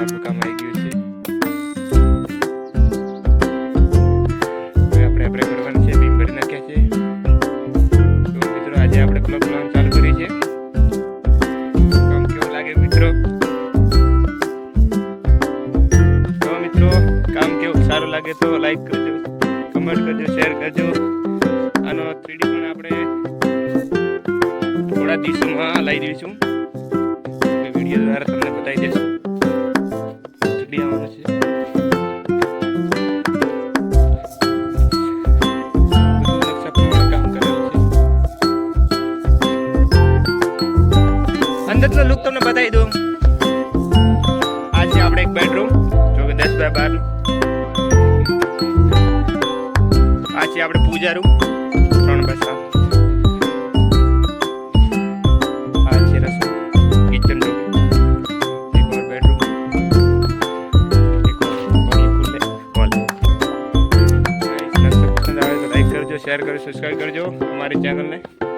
બરાબર કામ આવી ગયું છે આપણે આપણે કરવાનું છે બીમ ભરી નાખ્યા છે આજે આપણે પ્લગ પ્લાન ચાલુ કરી છે કામ લાગે મિત્રો તો મિત્રો કામ કેવું સારું લાગે તો લાઈક કરજો કમેન્ટ કરજો શેર કરજો. આનો થ્રીડી પણ આપણે થોડા દિવસોમાં લાવી દઈશું વીડિયો દ્વારા તમને બતાવી દઈશું. થ્રીડી આવવાનું છે. અંદરનો લુક તમને બતાવી દઉં. આ છે આપણે એક બેડરૂમ જો કે દસ બાય બાર. આ છે આપણે પૂજા રૂમ ત્રણ બાય સાત. શેર કરજો સબસ્ક્રાઈબ કરજો અમારી ચેનલને